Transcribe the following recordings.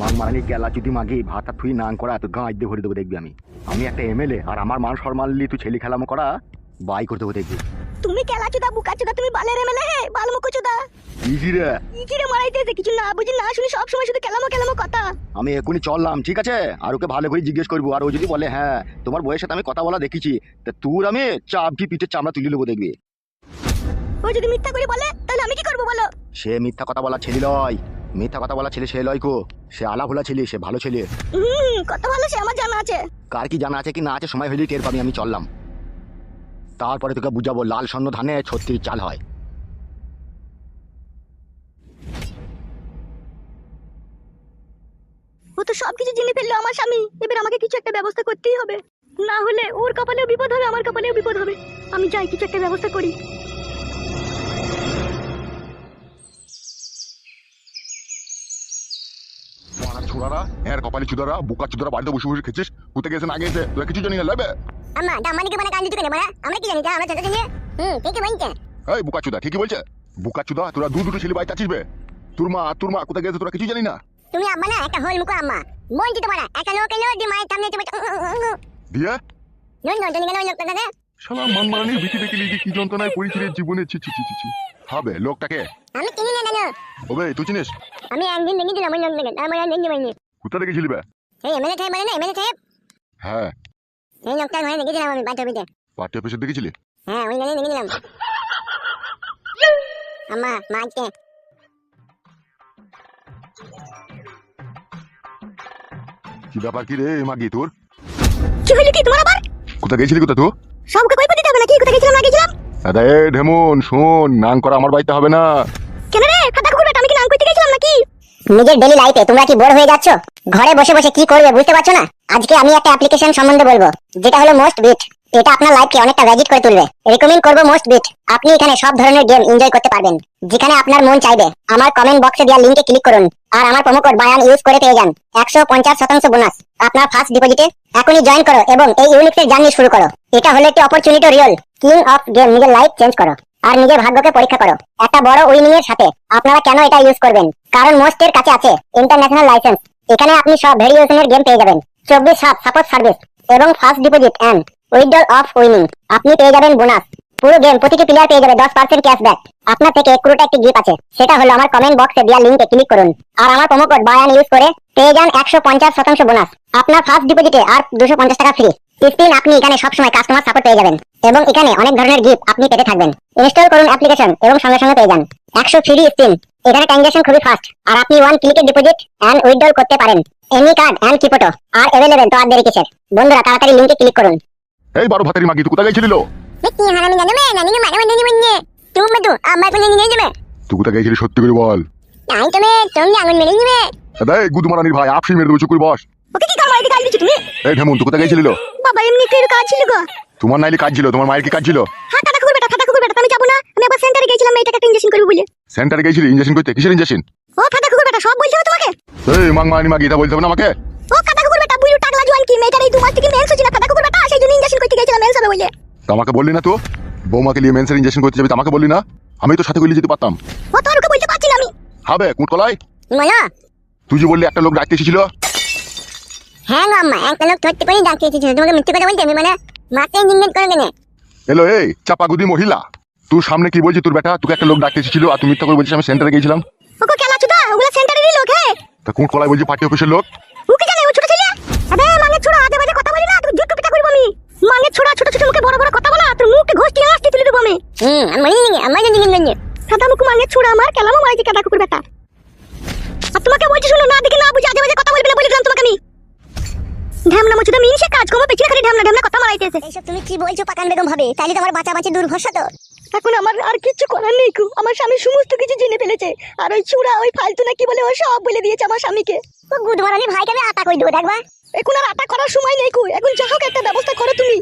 মাং মারানি গেলা যদি মাগি ভাতটা থুই নাং করা গাঁ দিয়ে ভরে দেবো দেখবি আমি। আমি একটা এমএলএ আর আমার মান সম্মান নিয়ে তুই ছেলে খেলামো করা বাই দেবো দেখবি। তুমি কেলা চুদা বুকা চুদা তুমি বালের এমএলএ হে চুদা। ইজি রে। ইজি রে মারাইতেছে কিছু না বুঝি না শুনি সব সময় শুধু কেলামো কেলামো কথা। আমি এখনই চললাম ঠিক আছে? আর ওকে ভালো করে জিজ্ঞেস করব আর ও যদি বলে হ্যাঁ তোমার বইয়ের সাথে আমি কথা বলা দেখেছি তা তোর আমি চাপটি পিঠের চামড়া তুলে নেব দেখবি। ও যদি মিথ্যা করে বলে তাহলে আমি কি করব বলো? সে মিথ্যা কথা বলা ছেলে লয়। মিথ্যা কথা বলা ছেলে সে লয় কো। সে আলা ভোলা ছেলে সে ভালো ছেলে। হুম কত ভালো সে আমার জানা আছে। কার কি জানা আছে কি না আছে সময় হলেই টের পাবি আমি চললাম। তারপরে তোকে বুঝাবো লাল স্বর্ণ ধানে ছত্রিশ চাল হয়। ও তো সবকিছু জেনে ফেলল আমার স্বামী। এবার আমাকে কিছু একটা ব্যবস্থা করতেই হবে। না হলে ওর কপালেও বিপদ হবে আমার কপালেও বিপদ হবে। আমি যাই কিছু একটা ব্যবস্থা করি। কপালি চুদারা বুকা চুদারা বাড়িতে বসে বসে খেছিস কোথায় গেছে না গেছে তোরা কিছু জানি না লাগবে আম্মা দামানিকে মানে কান্দি কেন বলা? আমরা কি জানি তা আমরা ছোট ছেলে হুম ঠিকই বলছে? এই বুকা চুদা ঠিকই বলছে? বুকা চুদা তোরা দু দুটো ছেলে বাড়িতে আছিস বে? তোর মা তোর মা কোথায় গেছে তোরা কিছু জানি না? তুমি আম্মা না একটা হোল মুখো আম্মা। বলছি তো বলা একটা লোক এলো দি মায়ের সামনে তুমি দিয়ে? নুন নুন তুমি কেন লোকটা দাদা শালা মান মারানির বিটি দেখে লিখে কি যন্ত্রণায় পড়েছি রে জীবনে ছি ছি ছি ছি ছি। হবে লোকটাকে? আমি চিনি না দাদা ওবে তুই চিনিস? আমি একদিন দেখে দিলাম ওই লোকটাকে আমার আর পাইনি কোথা থেকে ছিলি বে? এই এমএলএ সাহেব মানে না এমএলএ সাহেব? হ্যাঁ। এই লোকটার ঘরে দেখেছিলাম আমি বাচ্চা পিঠে পার্টি অফিসে দেখেছিলি হ্যাঁ ওই দেখেছিলাম। আম্মা মাকে কি ব্যাপার কি রে মাগি তোর? কি হইল কি তোমার আবার? কোথায় গেছিলি কোথা তো সবকে কই নাকি? কোথায় গেছিলাম না গেছিলাম? দাদা এ ঢেমন শোন নাং করা আমার বাড়িতে হবে না কেন রে খাতা কুকুর বেটা আমি কি নাম করতে গেছিলাম নাকি নিজের ডেলি লাইফে তোমরা কি বোর হয়ে যাচ্ছ? ঘরে বসে বসে কি করবে বুঝতে পারছ না? আজকে আমি একটা অ্যাপ্লিকেশন সম্বন্ধে বলব, যেটা হলো মোস্ট বিট এটা আপনার লাইফকে অনেকটা ভ্যাজিট করে তুলবে। রেকমেন্ড করব মোস্ট বিট আপনি এখানে সব ধরনের গেম এনজয় করতে পারবেন, যেখানে আপনার মন চাইবে। আমার কমেন্ট বক্সে দেওয়া লিঙ্কে ক্লিক করুন, আর আমার প্রোমো কোড বায়ান ইউজ করে পেয়ে যান। একশো পঞ্চাশ শতাংশ বোনাস আপনার ফার্স্ট ডিপোজিটে এখনই জয়েন করো এবং এই ইউনিক্সের জার্নি শুরু করো। এটা হলো একটি opportunity real king of game নিজের লাইফ চেঞ্জ করো। আর নিজের ভাগ্যকে পরীক্ষা করো। একটা বড় উইনিং এর সাথে। আপনারা কেন এটা ইউজ করবেন? কারণ মোস্টের কাছে আছে ইন্টারন্যাশনাল লাইসেন্স এখানে আপনি সব ভেরিয়েশনের গেম পেয়ে যাবেন। চব্বিশ সাত সাপোর্ট সার্ভিস এবং first deposit and withdrawal of winning আপনি পেয়ে যাবেন বোনাস পুরো গেম প্রতিটি প্লেয়ার পেয়ে যাবে দশ পার্সেন্ট ক্যাশব্যাক আপনার থেকে পুরোটা একটি গিফট আছে। সেটা হলো আমার কমেন্ট বক্সে দেওয়া লিঙ্কে ক্লিক করুন। আর আমার প্রোমো কোড বায়ান ইউজ করে পেয়ে যান একশো পঞ্চাশ শতাংশ বোনাস আপনার ফার্স্ট ডিপোজিটে আর দুশো পঞ্চাশ টাকা ফ্রি স্পিন আপনি এখানে সবসময় কাস্টমার সাপোর্ট পেয়ে যাবেন। এবং এখানে অনেক ধরনের গিফট আপনি পেতে থাকবেন। ইনস্টল করুন অ্যাপ্লিকেশন এবং সঙ্গে সঙ্গে পেয়ে যান। একশো ফ্রি স্পিন এখানে ট্রানজাকশন খুবই ফাস্ট আর আপনি ওয়ান ক্লিকে ডিপোজিট অ্যান্ড উইথড্রল করতে পারেন। Any card and crypto are available তো আর দেরি কিসের বন্ধুরা তাড়াতাড়ি লিঙ্কে ক্লিক করুন। এই বড় ভাতারি মাগি তুই কোথায় গেছিলি লো কি হারামি জানো মে নানি মানে মানে মানে তুমি মধু আমার কোনে নিয়ে যাবে। তুই কোথায় গেছিলি সত্যি করে বল। নাই তুমি তুমি আঙুল মেরে নিবে। দাদা এই গুদু মারানির ভাই আপসি মেরে দেবো চুকুর বস। কি তুমি? এই ঢেমন তুই কোথায় গেছিলি বাবা এমনি কেউ কাজ ছিল গো? তোমার নাইলে কাজ ছিল তোমার মায়ের কি কাজ ছিল? হ্যাঁ কাটা কুকুর বেটা কাটা কুকুর বেটা আমি যাব না। আমি আবার সেন্টারে গেছিলাম মেয়েটাকে একটা ইনজেকশন করব বলে। সেন্টারে গেছিলি? ইঞ্জেকশন করতে? কিসের ইঞ্জেকশন ও কাটা কুকুর বেটা সব বলতে হবে তোমাকে? এই মাং মাগি এটা বলতে হবে না আমাকে? ও কাটা কুকুর বেটা বুইরু টাকলা জোয়ান কি? মেয়েটার এই দু মাস থেকে মেন্স হচ্ছে না কাটা কুকুর বেটা সেই জন্য ইনজেকশন করতে গেছিলাম মেন্স হবে বলে। আমাকে বললি না তো? বৌমাকে নিয়ে মেন্সের ইঞ্জেকশন করতে যাবি আমাকে বললি না? আমি তো সাথে করে যেতে পারতাম। ও তোর ওকে বলতে পারছি না আমি। হবে কুটকলাই? বলো তুই যে বললি একটা লোক ডাকতে এসেছিল। হ্যাঁ গো আম্মা একটা লোক ধরতে পারি এসেছিল তোমাকে মিথ্যে কথা বলতে আমি মানে মাকে ইঞ্জিনিয়ার করে কেন এলো এই চাপাগুদি মহিলা। তোর সামনে কি বলছি তোর বেটা? তোকে একটা লোক ডাকতে এসেছিল আর তুমি মিথ্যা করে বলছিস আমি সেন্টারে গেছিলাম ওকে কেলা চুদা ওগুলা সেন্টারেরই লোক হ্যাঁ তা কুটকলাই বলছি পার্টি অফিসের লোক? ওকে জানে ও ছোট ছেলে। আবে মাঙ্গে ছোড়া আদে বাজে কথা বলি না তুই জুট্টু পিটা করব আমি। মাঙ্গে ছোড়া ছোট ছোট মুখে বড় বড় কথা বলা তোর মুখে ঘষটি আসতে তুলে দেবো আমি। হুম আমি মরি নি আমার জানি নি সাদা মুখ মাঙ্গে ছোড়া আমার কেলামো মারি কাটা কুকুর বেটা। আর তোমাকে বলছি শুনো না দেখে না বুঝে আজে বাজে কথা বলবি না বলে দিলাম তোমাকে আমি। ঢ্যামনা মুচুদা মিনসে কাজ কমো পেছনে খালি ঢ্যামনা ঢ্যামনা কথা মারাইতেছে। এইসব তুমি কি বলছো পাকান বেগম ভাবে? তাইলে তো আমার বাঁচা বাঁচি দূর ভরসা তো। এখন আমার আর কিচ্ছু করার নেই কু আমার স্বামী সমস্ত কিছু জেনে ফেলেছে। আর ওই চূড়া ওই ফালতু না কি বলে ও সব বলে দিয়েছে আমার স্বামীকে। ও গুদমারানি ভাইকে আমি আটা কই দেবো দেখবা? এখন আর আটা করার সময় নেই কু এখন যা হোক একটা ব্যবস্থা করো তুমি।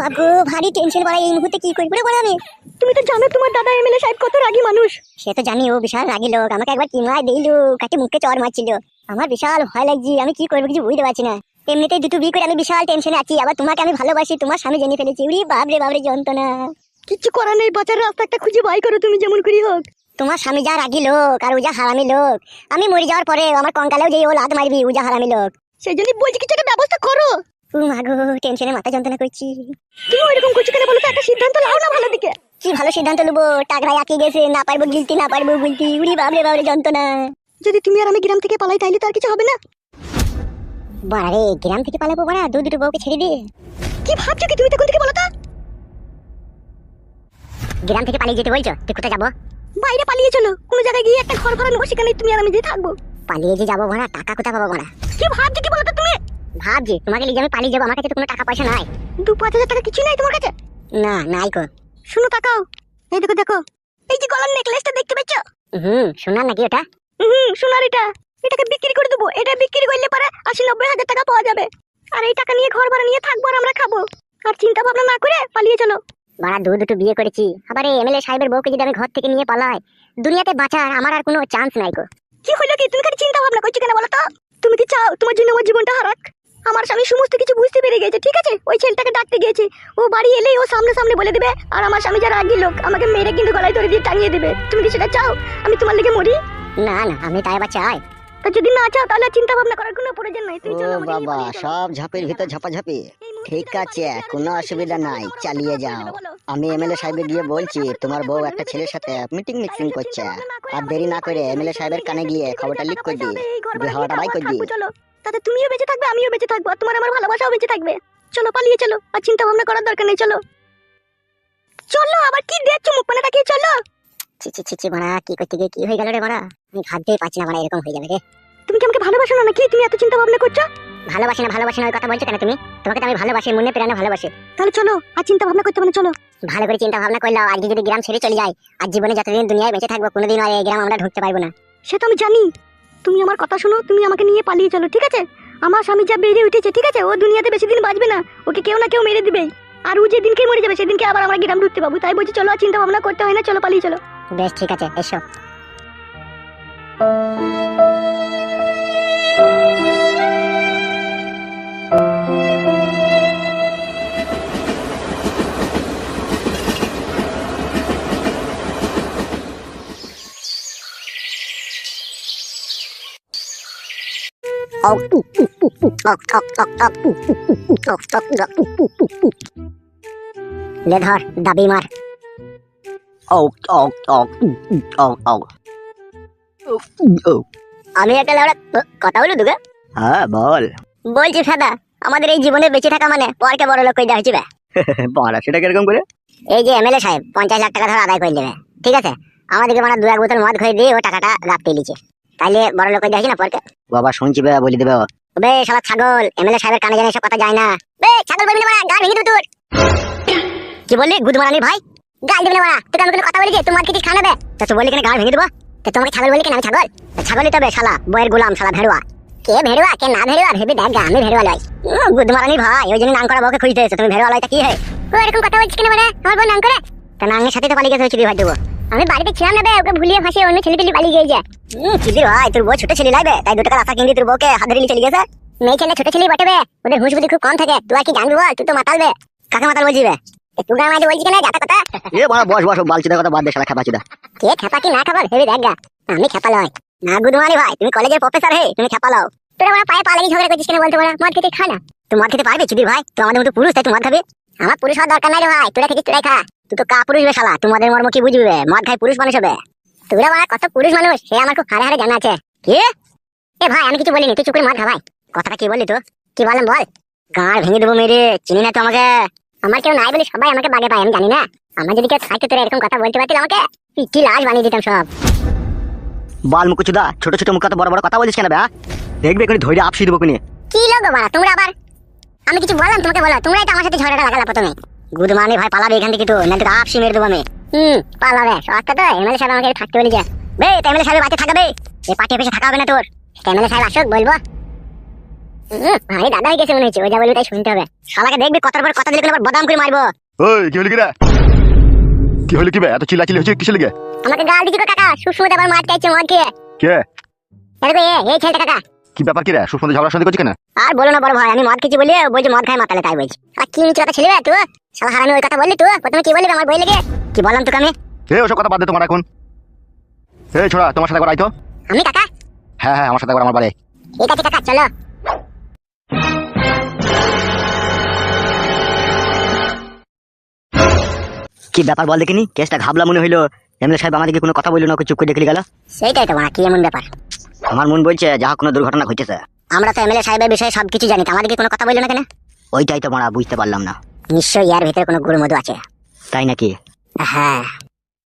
বাবু ভারী টেনশন বাড়াই এই মুহূর্তে কি করি বলে আমি? তুমি তো জানো তোমার দাদা এমএলএ সাহেব কত রাগী মানুষ। সে তো জানি ও বিশাল রাগি লোক। আমাকে একবার কিমায় দিল কাটি মুখে চর মারছিল। আমার বিশাল ভয় লাগছে আমি কি করব কিছু বুঝতে পারছি না। এমনিতেই দুটো বিয়ে করে আমি বিশাল টেনশনে আছি। আবার তোমাকে আমি ভালোবাসি তোমার স্বামী জেনে ফেলেছি। উড়ি বাবরে বাবরে যন্ত্রণা। কিচ্ছু করার নেই বাঁচার রাস্তা একটা খুঁজে বাই করো তুমি যেমন করি হোক। তোমার স্বামী যা রাগি লোক আর যা হারামি লোক। আমি মরে যাওয়ার পরে আমার কঙ্কালেও যে ও লাত মারবি যা হারামি লোক। সেই জন্য বলছি কিছু একটা ব্যবস্থা করো। ও মাগো টেনশনে মাথা যন্ত্রণা করছি। তুমি ওইরকম করছ কেন বলো তো? একটা সিদ্ধান্ত নাও না ভালো দিকে। কি ভালো সিদ্ধান্ত নেব টাকরাই আটকে গেছে না পারব গিলতি না পারব গুলতি উড়ি বাবরে বাবরে যন্ত্রণা। যদি তুমি আর আমি গ্রাম থেকে পালাই তাইলে তো আর কিছু হবে না। বাড়া রে গ্রাম থেকে পালাবো বাড়া দু দুটো বউকে ছেড়ে দিয়ে। কি ভাবছ কি তুমি তখন থেকে বলো তো? গ্রাম থেকে পালিয়ে যেতে বলছো? তুই কোথায় যাব? বাইরে পালিয়ে চলো। কোনো জায়গায় গিয়ে একটা ঘর ভাড়া নেব সেখানে তুমি আর আমি যে থাকব। পালিয়ে যে যাব ভাড়া টাকা কোথায় পাবো ভাড়া কি ভাবছ কি বলো তো তুমি? ভাবছি তোমাকে নিয়ে আমি পালিয়ে যাব আমার কাছে তো কোনো টাকা পয়সা নাই। দু পাঁচ হাজার টাকা কিছু নাই তোমার কাছে? না নাই কো। শুনো তাকাও। এই দেখো দেখো। এই যে গলার নেকলেসটা দেখতে পাচ্ছ হুম সোনার নাকি ওটা? হুম সোনার এটা। এটাকে বিক্রি করে দেবো। এটা বিক্রি করলে পরে আশি নব্বই হাজার টাকা পাওয়া যাবে। আর এই টাকা নিয়ে ঘর ভাড়া নিয়ে থাকব আর আমরা খাব। আর চিন্তা ভাবনা না করে পালিয়ে চলো। বাড়া দু দুটো বিয়ে করেছি। আবার এই এমএলএ সাহেবের বউকে যদি আমি ঘর থেকে নিয়ে পালাই দুনিয়াতে বাঁচার আমার আর কোনো চান্স নাই গো। কি হলো কি? তুমি খালি চিন্তা ভাবনা করছ কেন বলো তো? তুমি কি চাও তোমার জন্য আমার জীবনটা হারাক? আমার স্বামী সমস্ত কিছু বুঝতে পেরে গেছে ঠিক আছে? ওই ছেলেটাকে ডাকতে গিয়েছে। ও বাড়ি এলেই ও সামনে সামনে বলে দেবে আর আমার স্বামী যারা আগের লোক আমাকে মেরে কিন্তু গলায় ধরে দিয়ে টাঙিয়ে দেবে। তুমি কি সেটা চাও? আমি তোমার লেগে মরি? না না আমি তাই আবার চাই। তা যদি না চাও তাহলে চিন্তা ভাবনা করার কোনো প্রয়োজন নাই। ও চলো আমাকে নিয়ে বাবা পালিয়ে। সব ঝাপের ভিতর ঝাপাঝাপি। ঠিক আছে কোনো অসুবিধা নাই চালিয়ে যাও। আমি এমএলএ সাহেবে গিয়ে বলছি তোমার বউ একটা ছেলের সাথে মিটিং মিক্সিং করছে। আর দেরি না করে এমএলএ সাহেবের কানে গিয়ে খবরটা লিক করে দি যে হাওয়াটা বাই করে দি চলো। তাতে তুমিও বেঁচে থাকবে আমিও বেঁচে থাকব আর তোমার আমার ভালোবাসাও বেঁচে থাকবে। চলো পালিয়ে চলো আর চিন্তা ভাবনা করার দরকার নেই চলো। চলো আবার কি দেখছ মুখ মানে তাকিয়ে চলো। ছি ছি ছি ছি মারা কি করতে গিয়ে কি হয়ে গেল রে মারা? আমি ভাবতেই পারছি না মারা এরকম হয়ে যাবে রে তুমি কি আমাকে ভালোবাসো না নাকি? তুমি এত চিন্তা ভাবনা করছ? ভালোবাসি না ভালোবাসি না ওই কথা বলছো কেন তুমি? তোমাকে তো আমি ভালোবাসি মনে প্রাণে ভালোবাসি। তাহলে চলো আর চিন্তা ভাবনা করতে মানে চলো। ভালো করে চিন্তা ভাবনা করলাম আজকে যদি গ্রাম ছেড়ে চলে আর জীবনে যতদিন দুনিয়ায় বেঁচে থাকব কোনোদিন আর এই গ্রাম আমরা ঢুকতে পারব না। সে তো আমি জানি। তুমি আমার কথা শোনো তুমি আমাকে নিয়ে পালিয়ে চলো ঠিক আছে? আমার স্বামী যা বেড়ে উঠেছে ঠিক আছে? ও দুনিয়াতে বেশি দিন বাঁচবে না ওকে কেউ না কেউ মেরে দিবে আর ও যেদিনকে মরে যাবে সেদিনকে আবার আমরা গ্রাম ঢুকতে পাবো। তাই বলছি চলো আর চিন্তা ভাবনা করতে হয় না চলো পালিয়ে চলো। বেশ ঠিক আছে এসো। ধর দাবি মার। আমি একটা লেওড়া কথা বলু দুগে হ্যাঁ বল। বলছি ফাদা আমাদের এই জীবনে বেঁচে থাকা মানে পরকে বড় লোক সেটা কীরকম করে? এই যে এমএলএ সাহেব পঞ্চাশ লাখ টাকা ধর আদায় করে দেবে ঠিক আছে? আমাদেরকে মানে দু এক বোতল মদ খেয়ে দিয়ে ও টাকাটা রাখতে লিছে তাইলে বড় লোক না পরকে? বাবা শুনছি বে বলি দেবে। বে শালা ছাগল এমএলএ সাহেবের কানে জানে এসব কথা যায় না। বে ছাগল বলবি না ভেঙে তোর। কি বললি গুদ মারানির ভাই? গাল দিবি না তোকে আমি কোনো কথা বলি যে তোমার কিছু খানাবে তা তুই বললি কেন গাল ভেঙে দেবো? তা তোমাকে ছাগল বলি কেন আমি ছাগল? ছাগলই তবে শালা বইয়ের গোলাম শালা ভেড়ুয়া। কে ভেড়ুয়া কে না ভেড়ুয়া? ভেবে দেখ গা, আমি ভেড়ুয়া লয় গুদ ভাই ওই জন্য নাম করা বউকে খুঁজতে এসে তুমি ভেড়ুয়া লয়টা কি হয় ও এরকম কথা বলছিস কেন মানে? আমার বউ নাম করে? তা নাঙ্গের সাথে তো পালিয়ে গেছে চুরি ভাই দেবো। আমি বাড়িতে ছিলাম না বে ওকে ভুলিয়ে ফাঁসিয়ে অন্য ছেলে পেলে পালিয়ে গিয়েছে চিদির ভাই তোর বউ ছোট ছেলে লাইবে তাই দু টাকা রাখা কিনবি তোর বউকে হাত ধরে নিয়ে চলে গেছে। মেয়ে ছেলে ছোট ছেলে বটে ওদের হুঁশ বুদ্ধি খুব কম থাকে। তুই আর কি জানবি বল? তুই তো মাতালবে কাকে মাতাল বলছিবে তুই গান মাঝে কেন? যাতা কথা। এ বাড়া বস বস বালচিদের কথা বাদ দে শালা খেপাচিদা কে খেপা কি না খাবার? হেবি দেখ গা। আমি খেপা লয় না গুদমানি ভাই তুমি কলেজের প্রফেসর হে তুমি খেপা লও তোরা আমার পায়ে পা লাগিয়ে ঝগড়া করছিস কেন বলতে পারা মদ খেতে খা না। তুই মদ খেতে পারবি চিদির ভাই? তুই আমাদের মতো পুরুষ তাই তুই মদ খাবি? আমার পুরুষ হওয়ার দরকার নাই রে ভাই তোরা খেতে তোরাই খা। তুই তো কা পুরুষ বে শালা তোমাদের মর্ম কি বুঝবি? মদ খাই পুরুষ মানুষ হবে। তোরা বাড়া কত পুরুষ মানুষ আমার খুব হারে হারে জানা আছে। কি? এ ভাই আমি কিছু বলিনি তুই চুপ করে মদ খা ভাই। কথাটা কি বললি তো কি বললাম বল? গাঁড় ভেঙে দেবো মেরে চিনি না তো আমাকে। আমার কেউ নাই বলে সবাই আমাকে বাগে পায় আমি জানি না। আমার যদি কেউ থাকতো তোরা এরকম কথা বলতে পারতিল আমাকে? পিটি লাশ বানিয়ে দিতাম সব। বাল মুকুচুদা ছোট ছোট মুখ বড় বড় কথা বলিস কেন বে হ্যাঁ? দেখবে এখানে ধৈর্য আপসি দেবো কোনি কি লোক বাড়া তোমরা আবার? আমি কিছু বললাম তোমাকে বলো তোমরাই তো আমার সাথে ঝগড়াটা লাগালা প্রথমে। গুড মানে ভাই পালাবে এখান থেকে তো না তো আপসি মেরে দেবো আমি। হুম পালাবে রাস্তা তো এমএলএ সাহেব আমাকে থাকতে বলেছে। বে এমএলএ সাহেব বাড়িতে থাকবে এই পার্টি অফিসে থাকা হবে না তোর। এমএলএ সাহেব আসুক বলব। আরে দাদা হয়ে গেছে মনে হচ্ছে ওই যা বলবি তাই শুনতে হবে। শালাকে দেখবি কথার পর কথা দিলে আবার বদাম করে মারবো। ওই কি হলি কি রে? কি হলি কি বে? এত চিল্লাচিল্লি হচ্ছে কিসের লিগে? আমাকে গাল দিচ্ছি তো কাকা আবার মার চাইছে মদ খেয়ে। কে? এরকম এ এই ছেলেটা কাকা। কি ব্যাপার কি রে? সুস্মতে ঝগড়া কেন? আর বলো না বড় ভাই আমি মদ খেয়েছি বলে বলছি মদ খাই মাতালে তাই বলছি। আর কি নিচে কথা ছেলে তুই? শালা হারামি ওই কথা বললি তুই? প্রথমে কি বললি আমার বই লেগে। কি বললাম তোকে আমি? এ ওসব কথা বাদ দে তোমার এখন। এই ছোড়া তোমার সাথে একবার আইতো আমি কাকা? হ্যাঁ হ্যাঁ আমার সাথে একবার আমার বাড়ি। ঠিক আছে কাকা চলো। কি ব্যাপার বল দেখিনি? কেসটা ঘাবলা মনে হইল। এমএলএ সাহেব আমাদেরকে কোনো কথা বলল না চুপ করে দেখলি গেল? সেইটাই তো মা কি এমন ব্যাপার? আমার মন বলছে যাহা কোনো দুর্ঘটনা ঘটেছে। আমরা তো এমএলএ সাহেবের বিষয়ে সবকিছু জানি আমাদেরকে কোনো কথা বলল না কেন? ওইটাই তো মারা বুঝতে পারলাম না। নিশ্চয়ই এর ভিতরে কোনো গুরুমধু আছে। তাই নাকি? হ্যাঁ।